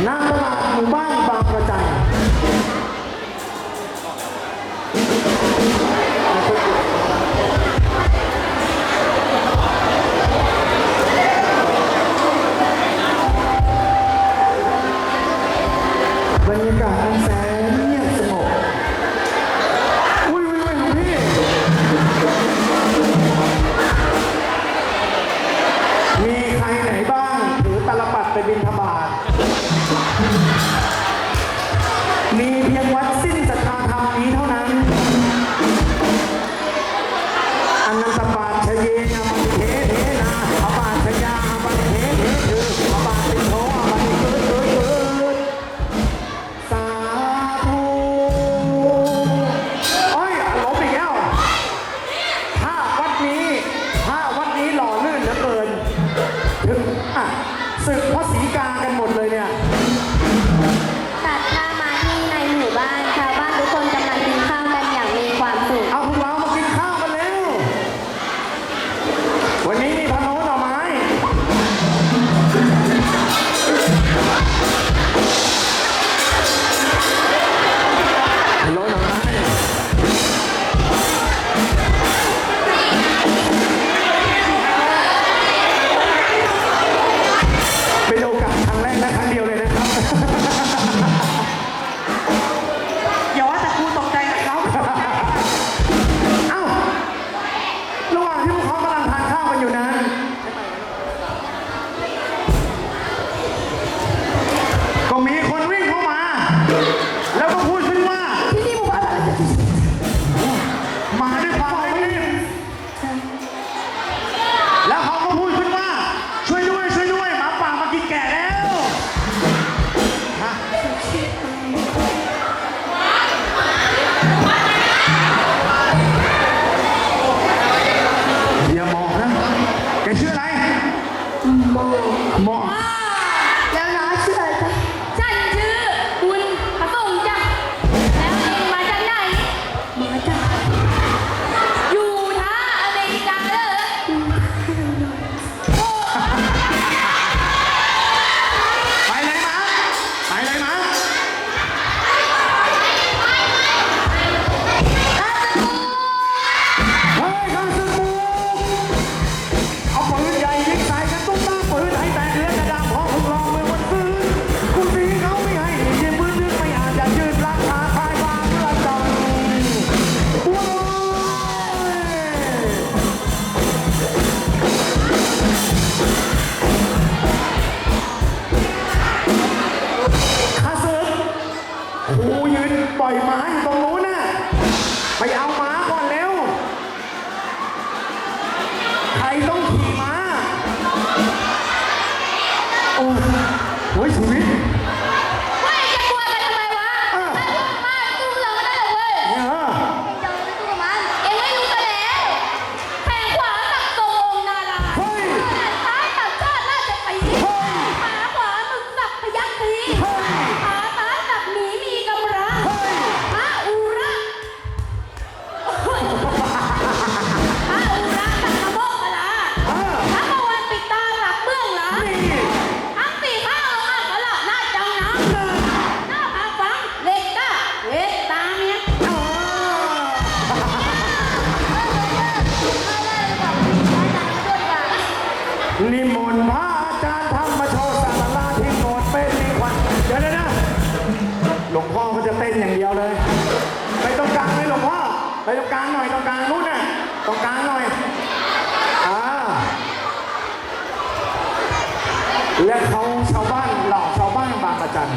Nada, nada. กูยืนปล่อยหมาอยู่ตรงนู้นน่ะไปเอาหมาก่อน ไปตรงกลางหน่อยตรงกลางนู้นน่ะตรงกลางหน่อยอ่าและเขาชาวบ้านเหล่าชาวบ้านบางประจัน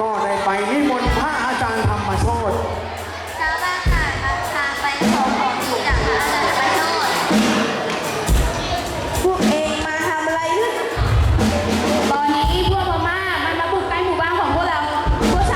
ก็ได้ไปนิมนต์พระอาจารย์ธรรมโชติชาบ้านผ่ามาพาไปขอของดีจากพระอาจารย์ธรโชติพวกเองมาทำอะไร ตอนนี้พวกพม่ามันมาบุกใต้หมู่บ้านของพวกเราพวกชา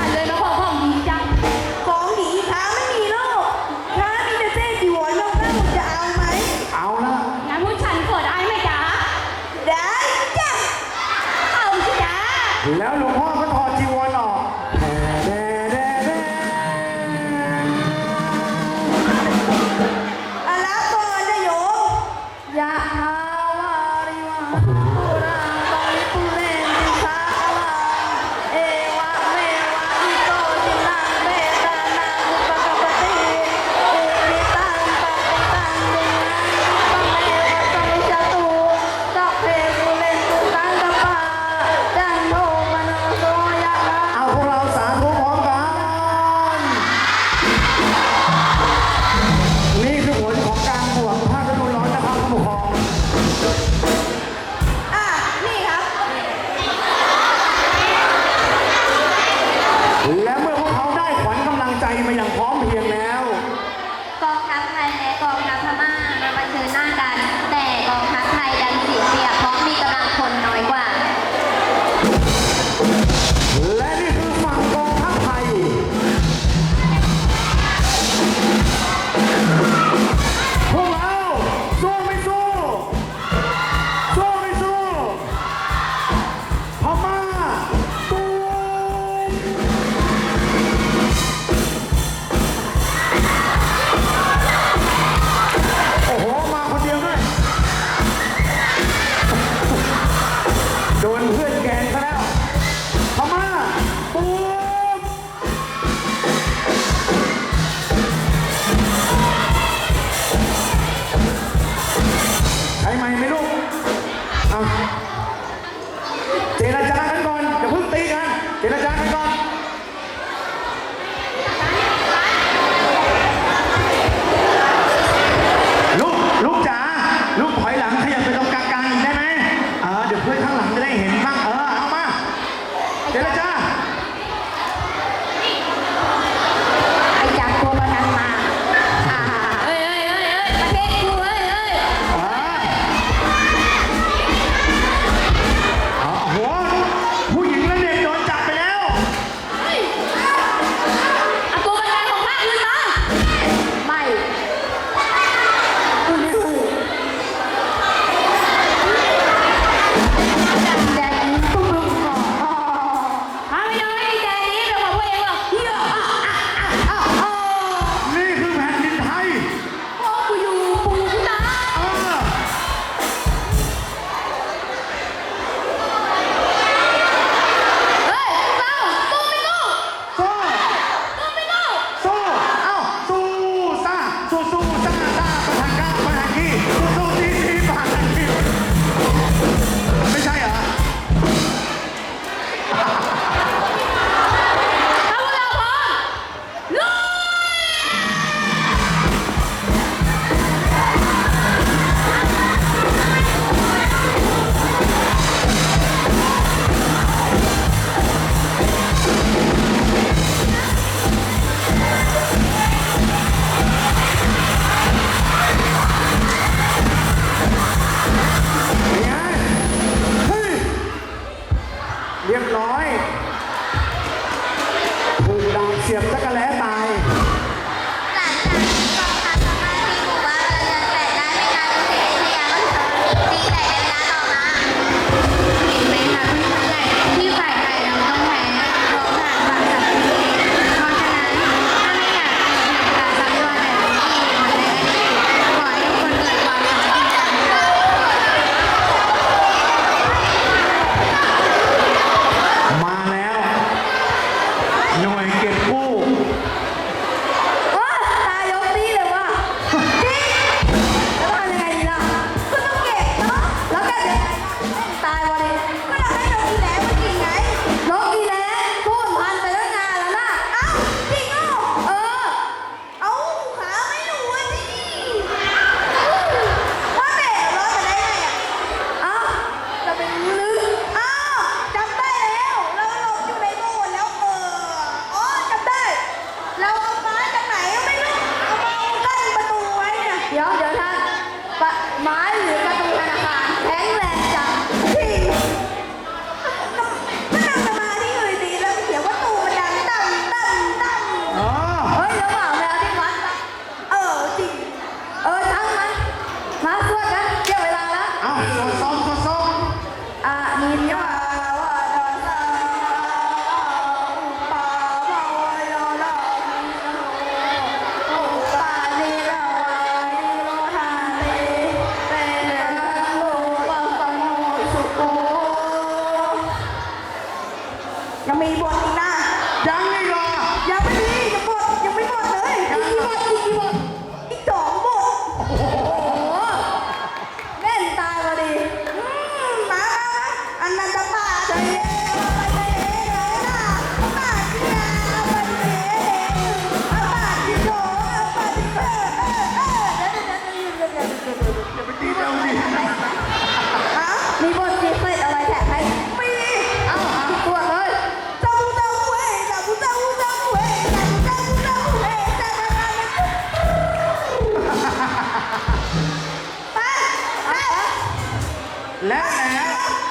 และแล้ว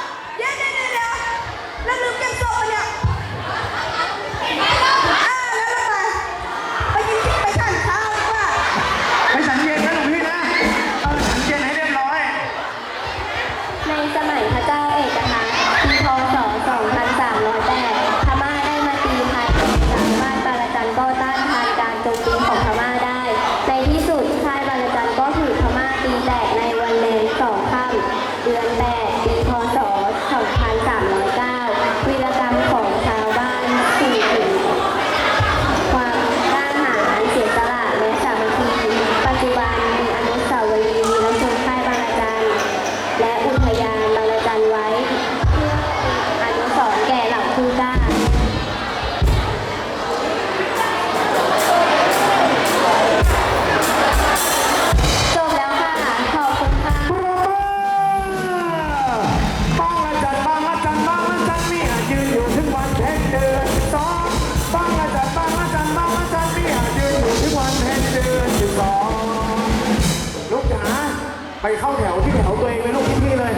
ไปเข้าแถวที่แถวตัวเองเลยลูกที่นี่เลย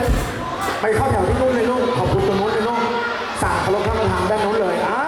ไปเข้าแถวที่นู่นเลยลูกขอบคุณตรงนู้นเลยลูกสั่งเคารพท่านประธางด้านนู้นเลยอ่า